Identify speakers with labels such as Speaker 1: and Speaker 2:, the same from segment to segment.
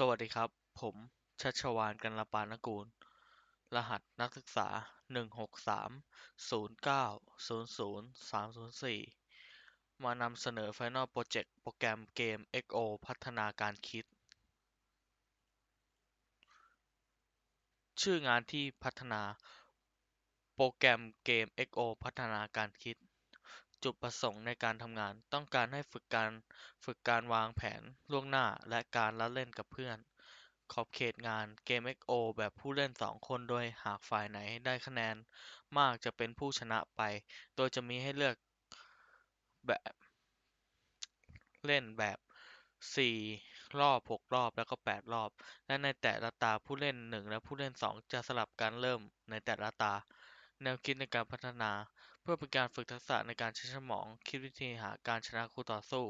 Speaker 1: สวัสดีครับ ผมชัชวาลกัลลปานกูล รหัสนักศึกษาหนึ่งหกสามศูนย์เก้าศูนย์ศูนย์สามศูนย์สี่มานำเสนอ Final Project โปรแกรมเกม XO พัฒนาการคิด ชื่องานที่พัฒนา โปรแกรมเกม XO พัฒนาการคิด จุดประสงค์ในการทำงาน ต้องการให้ฝึกการฝึกการวางแผนล่วงหน้า และการละเล่นกับเพื่อน ขอบเขตงาน เกม XO แบบผู้เล่นสองคน โดยหากฝ่ายไหนได้คะแนนมากจะเป็นผู้ชนะไป โดยจะมีให้เลือกแบบเล่นแบบสี่รอบหกรอบ แล้วก็แปดรอบ และในแต่ละตาผู้เล่นหนึ่งและผู้เล่นสองจะสลับกันเริ่มในแต่ละตา แนวคิดในการพัฒนา พื่อเป็นการฝึกทักษะในการใช้สมองคิดวิธีหาการชนะคู่ต่อสู้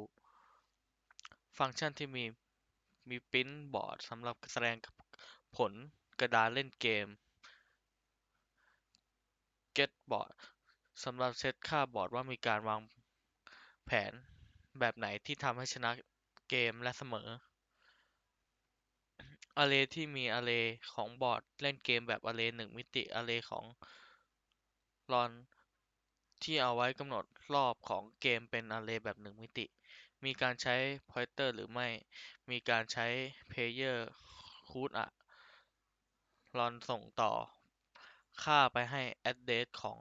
Speaker 1: ฟังก์ชันที่มี มีปริ้นบอร์ดสำหรับแสดงผลกระดานเล่นเกม Get บอร์ดสำหรับเซตค่าบอร์ดว่ามีการวางแผนแบบไหนที่ทำให้ชนะเกมและเสมอ Array ที่มี Array ของบอร์ดเล่นเกมแบบ Array หนึ่งมิติ Array ของรอน ที่เอาไว้กำหนดรอบของเกมเป็น Array แบบหนึ่งมิติ มีการใช้ Pointer หรือไม่ มีการใช้ Player COUNT อะรอนส่งต่อ ค่าไปให้ address ของ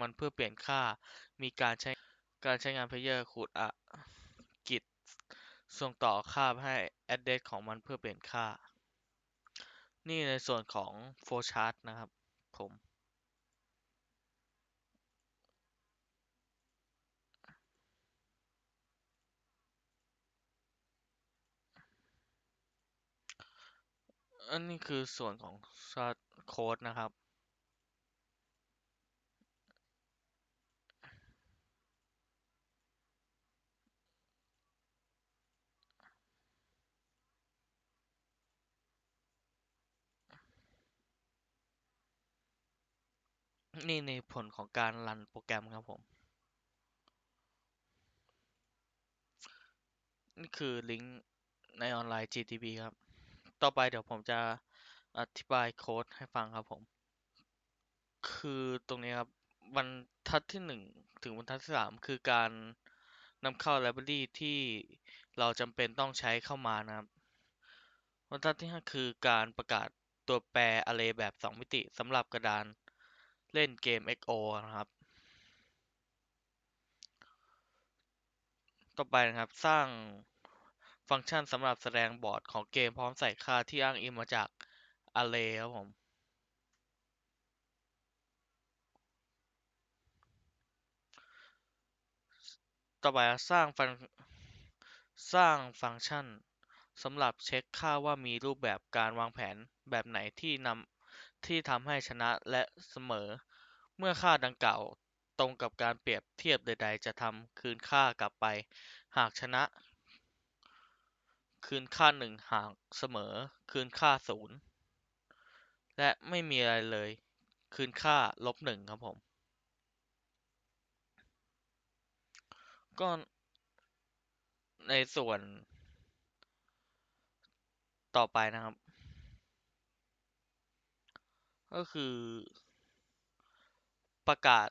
Speaker 1: มันเพื่อเปลี่ยนค่า มีการใช้การใช้งาน Player COUNT อะกิจส่งต่อค่าไปให้ address ของมันเพื่อเปลี่ยนค่า นี่ในส่วนของ flowchart นะครับผม อันนี้คือส่วนของ source code นะครับ นี่ในผลของการรันโปรแกรมครับผม นี่คือลิงก์ในออนไลน์ GTP ครับ ต่อไปเดี๋ยวผมจะอธิบายโค้ดให้ฟังครับผม คือตรงนี้ครับบรรทัดที่หนึ่งถึงบรรทัดที่สามคือการนำเข้าไลบรารีที่เราจำเป็นต้องใช้เข้ามานะครับบรรทัดที่ห้าคือการประกาศตัวแปร array แบบสองมิติสำหรับกระดานเล่นเกม XO นะครับ ต่อไปนะครับสร้าง ฟังก์ชันสำหรับแสดงบอร์ดของเกมพร้อมใส่ค่าที่อ้างอิงมาจาก array ครับผมต่อไปสร้างฟังสร้างฟังก์ชันสำหรับเช็คค่าว่ามีรูปแบบการวางแผนแบบไหนที่นำที่ทำให้ชนะและเสมอ เมื่อค่าดังกล่าวตรงกับการเปรียบเทียบใด ๆ จะทำคืนค่ากลับไป หากชนะ คืนค่าหนึ่งหากเสมอ คืนค่าศูนย์และไม่มีอะไรเลย คืนค่าลบหนึ่งครับผม ก็ในส่วนต่อไปนะครับ ก็คือ ประกาศ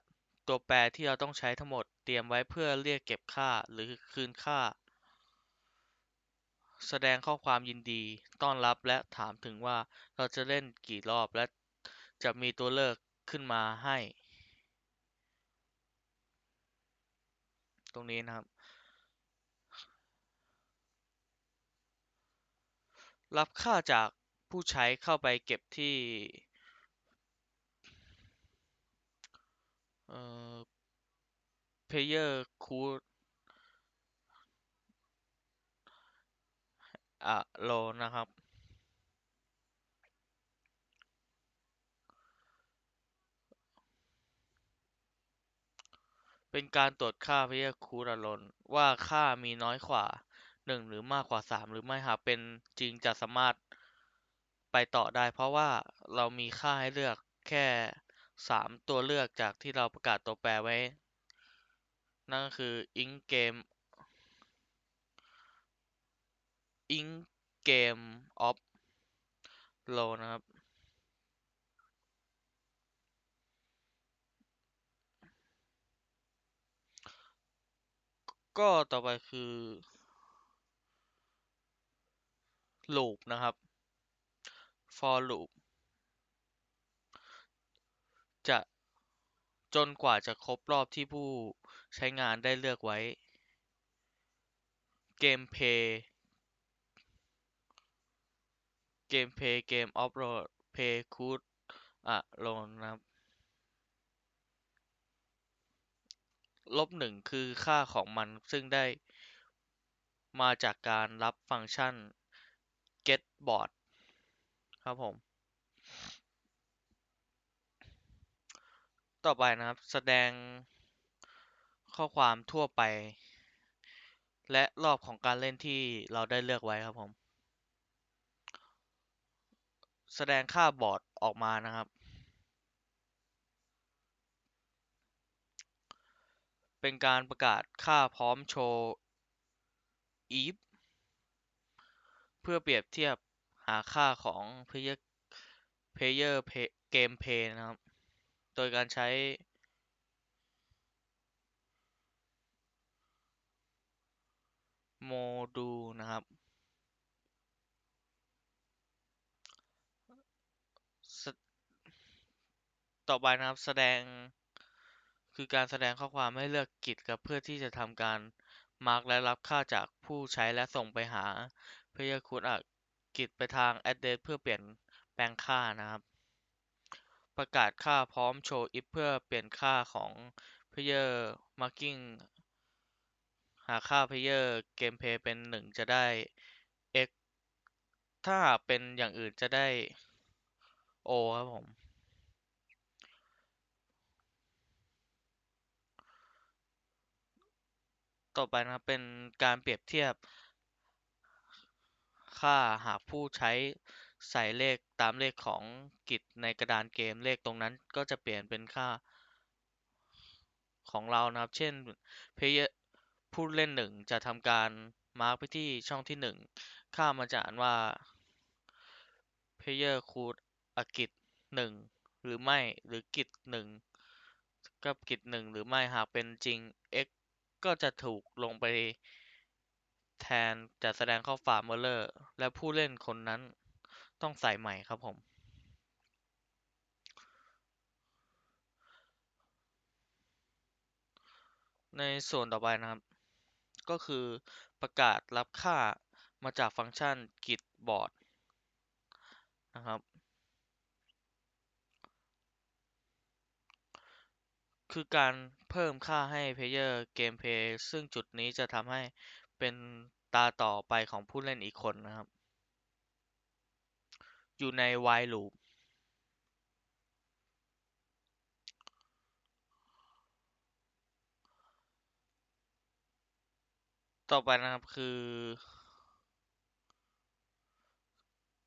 Speaker 1: ตัวแปรที่เราต้องใช้ทั้งหมดเตรียมไว้เพื่อเรียกเก็บค่าหรือคืนค่า แสดงข้อความยินดีต้อนรับและถามถึงว่าเราจะเล่นกี่รอบและจะมีตัวเลือกขึ้นมาให้ ตรงนี้นะครับ รับค่าจากผู้ใช้เข้าไปเก็บที่เอ่อ player could อะโลนะครับ เป็นการตรวจค่า player could alone ว่าค่ามีน้อยกว่าหนึ่งหรือมากกว่าสามหรือไม่หากเป็นจริงจะสามารถไปต่อได้ เพราะว่าเรามีค่าให้เลือกแค่สามตัวเลือกจากที่เราประกาศตัวแปรไว้ นั่นก็คือ int game int game of roll นะครับ ก็ต่อไปคือ loop นะครับ for loop จะจนกว่าจะครบรอบที่ผู้ใช้งานได้เลือกไว้ เกมเพย์ เกมเพย์เกมออฟโรดเพย์คูดอะโลนนะครับลบหนึ่งคือค่าของมันซึ่งได้มาจากการรับฟังก์ชัน getBoard ครับผม ต่อไปนะครับ แสดงข้อความทั่วไป และรอบของการเล่นที่เราได้เลือกไว้ครับผม แสดงค่าบอร์ดออกมานะครับ เป็นการประกาศค่าพร้อมโชว์ if เพื่อเปรียบเทียบหาค่าของ player player game play นะครับ โดยการใช้ โมดูลนะครับ ต่อไปนะครับแสดงคือการแสดงข้อความให้เลือกกิจกับเพื่อที่จะทำการมาร์กและรับค่าจากผู้ใช้และส่งไปหา เพื่อคุณอักกิจไปทาง address เพื่อเปลี่ยนแปลงค่านะครับ ประกาศค่าพร้อมโชว์ if เพื่อเปลี่ยนค่าของ player marking หาค่า player gameplay เป็น 1 จะได้ x ถ้าเป็นอย่างอื่นจะได้ o ครับผม ต่อไปนะครับเป็นการเปรียบเทียบ ค่าหากผู้ใช้ใส่เลขตามเลขของกิจในกระดานเกมเลขตรงนั้นก็จะเปลี่ยนเป็นค่าของเรานะครับ เช่น player ผู้เล่นหนึ่งจะทำการมาร์กไปที่ช่องที่หนึ่งค่ามันจะอ่านว่า player could อกิจหนึ่งหรือไม่หรือกิจหนึ่งกับกิจหนึ่งหรือไม่หากเป็นจริง x ก็จะถูกลงไปแทนจะแสดงข้อความ error และผู้เล่นคนนั้นต้องใส่ใหม่ครับผม ในส่วนต่อไปนะครับ ก็คือประกาศรับค่ามาจากฟังก์ชัน getBoard นะครับ คือการเพิ่มค่าให้ player gameplay ซึ่งจุดนี้จะทำให้เป็นตาต่อไปของผู้เล่นอีกคนนะครับ อยู่ใน while loop ต่อไปนะครับคือ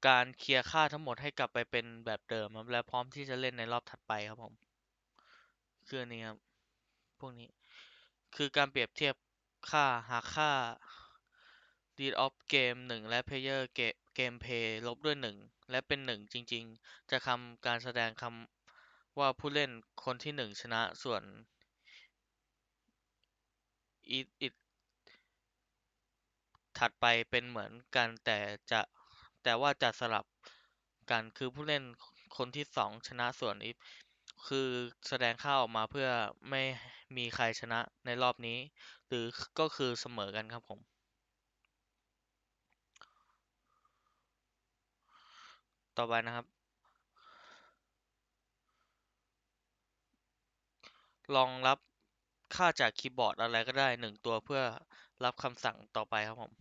Speaker 1: การเคลียร์ค่าทั้งหมดให้กลับไปเป็นแบบเดิมครับและพร้อมที่จะเล่นในรอบถัดไปครับผม คืออันนี้ครับ พวกนี้ คือการเปรียบเทียบค่าหากค่า read of game 1 และ player gameplay ลบด้วย 1 และเป็น 1 จริง ๆ จะทำการแสดงคำว่าผู้เล่นคนที่ 1 ชนะส่วน it it ถัดไปเป็นเหมือนกันแต่จะแต่ว่าจะสลับกันคือผู้เล่นคนที่ 2 ชนะส่วน if คือแสดงค่าออกมาเพื่อไม่มีใครชนะในรอบนี้ หรือก็คือเสมอกันครับผม ต่อไปนะครับ ลองรับค่าจากคีย์บอร์ดอะไรก็ได้หนึ่งตัวเพื่อรับคำสั่งต่อไปครับผม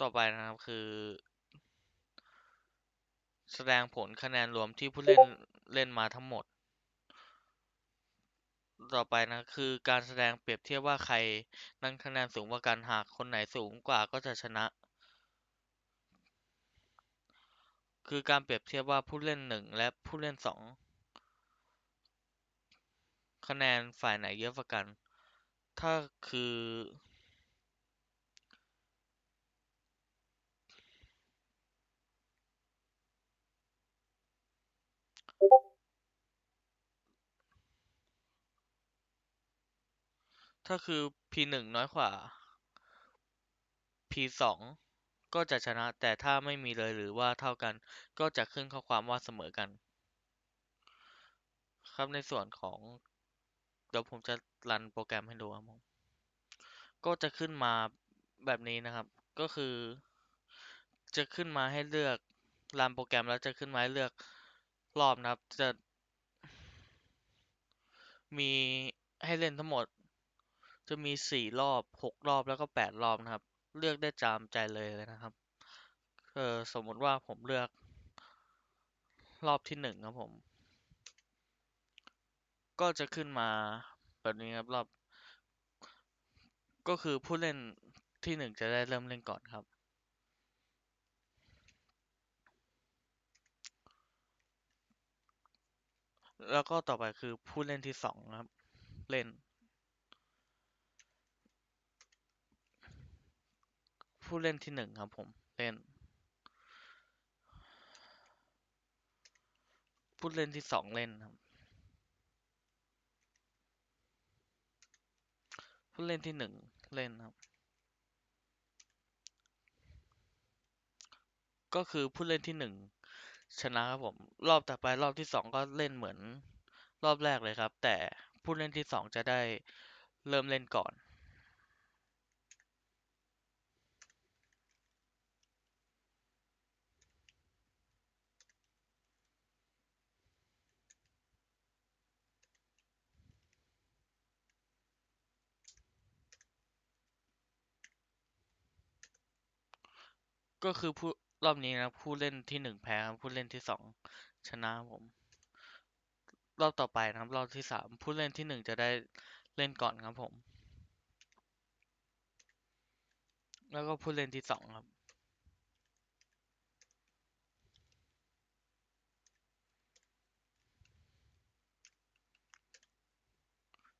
Speaker 1: ต่อไปนะครับคือ แสดงผลคะแนนรวมที่ผู้เล่นเล่นมาทั้งหมด ต่อไปนะคือการแสดงเปรียบเทียบว่าใครนั้นคะแนนสูงกว่ากันหากคนไหนสูงกว่าก็จะชนะ คือการเปรียบเทียบว่าผู้เล่นหนึ่งและผู้เล่นสองคะแนนฝ่ายไหนเยอะกว่ากัน ถ้าคือ ถ้าคือ p หนึ่งน้อยกว่า p สองก็จะชนะ แต่ถ้าไม่มีเลยหรือว่าเท่ากัน ก็จะขึ้นข้อความว่าเสมอกัน ครับในส่วนของ เดี๋ยวผมจะรันโปรแกรมให้ดูครับผมก็จะขึ้นมาแบบนี้นะครับ ก็คือ จะขึ้นมาให้เลือกรันโปรแกรมแล้วจะขึ้นมาให้เลือกรอบนะครับ จะมีให้เล่นทั้งหมด จะมีสี่รอบหกรอบแล้วก็แปดรอบนะครับ เลือกได้ตามใจเลยเลยนะครับเออสมมติว่าผมเลือก รอบที่หนึ่งครับผม ก็จะขึ้นมาแบบนี้ครับรอบ ก็คือผู้เล่นที่หนึ่งจะได้เริ่มเล่นก่อนครับ แล้วก็ต่อไปคือผู้เล่นที่สองครับ เล่น ผู้เล่นที่หนึ่งครับผมเล่น ผู้เล่นที่สองเล่นครับ ผู้เล่นที่หนึ่งเล่นครับ ก็คือผู้เล่นที่หนึ่งชนะครับผม รอบต่อไปรอบที่สองก็เล่นเหมือนรอบแรกเลยครับ แต่ผู้เล่นที่สองจะได้เริ่มเล่นก่อน ก็คือผู้รอบนี้นะผู้เล่นที่หนึ่งแพ้ครับผู้เล่นที่สองชนะผม รอบต่อไปนะครับรอบที่สามผู้เล่นที่หนึ่งจะได้เล่นก่อนครับผม แล้วก็ผู้เล่นที่สองครับ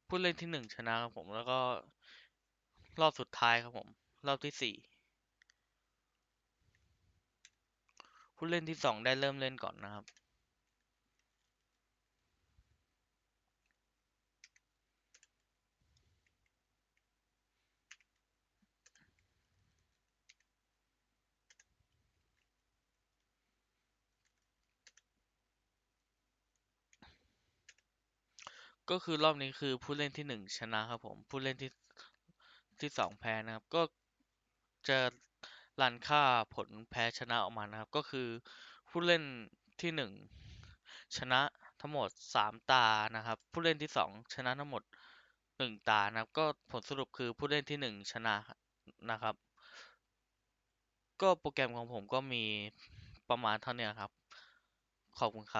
Speaker 1: ผู้เล่นที่หนึ่งชนะครับผมแล้วก็รอบสุดท้ายครับผม รอบที่สี่ ผู้เล่นที่สองได้เริ่มเล่นก่อนนะครับ ก็คือรอบนี้คือผู้เล่นที่หนึ่งชนะครับผม ผู้เล่นที่ที่สองแพ้นะครับ ก็จะ รันค่าผลแพ้ชนะออกมานะครับ ก็คือผู้เล่นที่หนึ่งชนะทั้งหมดสามตานะครับ ผู้เล่นที่สองชนะทั้งหมดหนึ่งตานะครับ ก็ผลสรุปคือผู้เล่นที่หนึ่งชนะนะครับ ก็โปรแกรมของผมก็มีประมาณเท่านี้ครับ ขอบคุณครับ